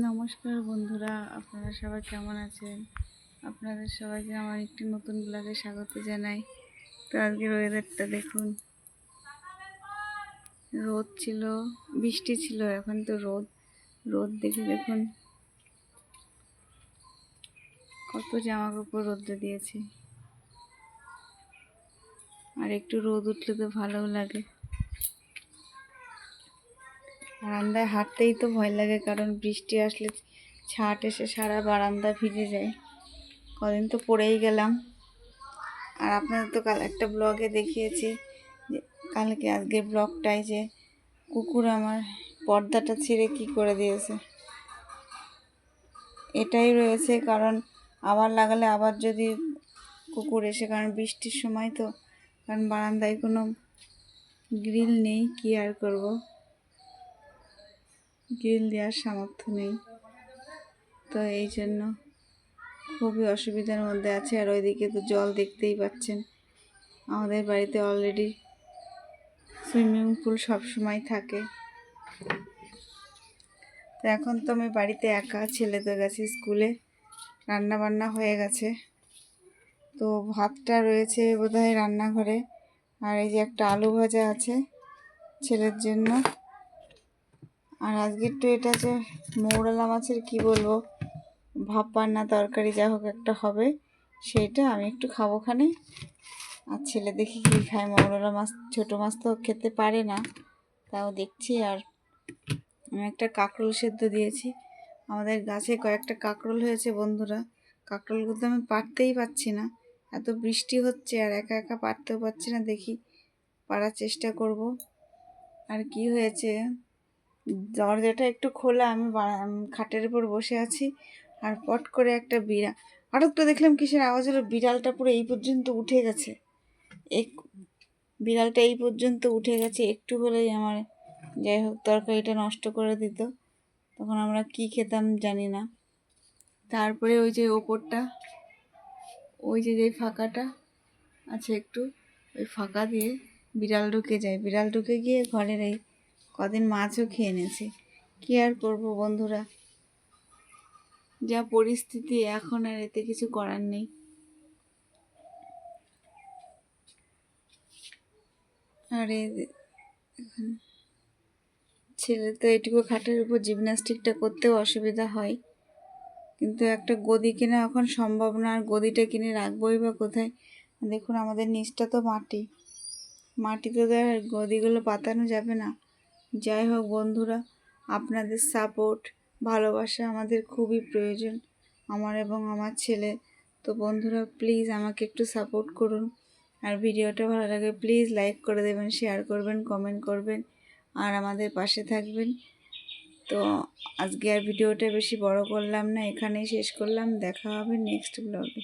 নমস্কার বন্ধুরা, আপনারা সবাই কেমন আছেন? আপনাদের সবাইকে আমার একটি নতুন ব্লগে স্বাগত জানাই। তো আজকের ওয়েদারটা দেখুন। রোদ ছিল, বৃষ্টি ছিল, এখন তো রোদ। রোদ দেখে দেখুন। কত জামা কাপড় রোদে দিয়েছে। আর একটু রোদ উঠলে তো ভালোও লাগে। বারান্দায় হাঁটতেই তো ভয় লাগে, কারণ বৃষ্টি আসলে ছাট এসে সারা বারান্দা ভিজে যায়। কদিন তো পড়েই গেলাম। আর আপনাদের তো কাল একটা ব্লগে দেখিয়েছি যে, কালকে আজকের ব্লগটাই যে, কুকুর আমার পর্দাটা ছিঁড়ে কি করে দিয়েছে। এটাই রয়েছে, কারণ আবার লাগালে আবার যদি কুকুর এসে, কারণ বৃষ্টির সময় তো, কারণ বারান্দায় কোনো গ্রিল নেই, কি আর করব? গ্রিল দেওয়ার সামর্থ্য নেই। তো এই জন্য খুবই অসুবিধার মধ্যে আছে। আর ওইদিকে তো জল দেখতেই পাচ্ছেন। আমাদের বাড়িতে অলরেডি সুইমিং পুল সব সময় থাকে। তো এখন তো আমি বাড়িতে একা, ছেলে তো গেছে স্কুলে। রান্না বান্না হয়ে গেছে। তো ভাতটা রয়েছে বোধহয় রান্নাঘরে। আর এই যে একটা আলু ভাজা আছে ছেলের জন্য। আর আজকের তো এটা যে মৌরলা মাছের কি বলব? ভাপ্পার না তরকারি যা হোক একটা হবে সেইটা আমি একটু খাব খানে। আর ছেলে দেখি কী খায়, মৌরলা মাছ, ছোটো মাছ তো খেতে পারে না। তাও দেখছি, আর আমি একটা কাঁকরোল সেদ্ধ দিয়েছি। আমাদের গাছে কয়েকটা কাঁকরোল হয়েছে বন্ধুরা। কাঁকরোলগুলো আমি পারতেই পারছি না। এত বৃষ্টি হচ্ছে, আর একা একা পারতেও পারছি না। দেখি, পারার চেষ্টা করব। আর কি হয়েছে? দরজাটা একটু খোলা, আমি খাটের উপর বসে আছি আর পট করে একটা বিড়াল। হঠাৎ দেখলাম কিসের আওয়াজ হলো, বিড়ালটা পুরো এই পর্যন্ত উঠে গেছে। এক, বিড়ালটা এই পর্যন্ত উঠে গেছে, একটু হলেই আমার যাই হোক তরকারিটা নষ্ট করে দিত। তখন আমরা কি খেতাম জানি না। তারপরে ওই যে ওপরটা, ওই যে যে ফাঁকাটা আছে একটু, ওই ফাঁকা দিয়ে বিড়াল ঢুকে যায়। বিড়াল ঢুকে গিয়ে ঘরের এই কদিন মাছও খেয়ে নিয়েছি। কী আর করব বন্ধুরা? যা পরিস্থিতি, এখন আর এতে কিছু করার নেই। আরে ছেলে তো এটুকু খাটের উপর জিমনাস্টিকটা করতেও অসুবিধা হয়। কিন্তু একটা গদি কেনা এখন সম্ভব না, আর গদিটা কিনে রাখবোই বা কোথায়? দেখুন, আমাদের নিচটা তো মাটি। মাটিতে তো গদিগুলো পাতানো যাবে না। যাই হোক বন্ধুরা, আপনাদের সাপোর্ট ভালোবাসা আমাদের খুবই প্রয়োজন, আমার এবং আমার ছেলে। তো বন্ধুরা প্লিজ আমাকে একটু সাপোর্ট করুন। আর ভিডিওটা ভালো লাগে প্লিজ লাইক করে দেবেন শেয়ার করবেন কমেন্ট করবেন, আর আমাদের পাশে থাকবেন। তো আজকে আর ভিডিওটা বেশি বড় করলাম না, এখানেই শেষ করলাম, দেখা হবে নেক্সট ব্লগে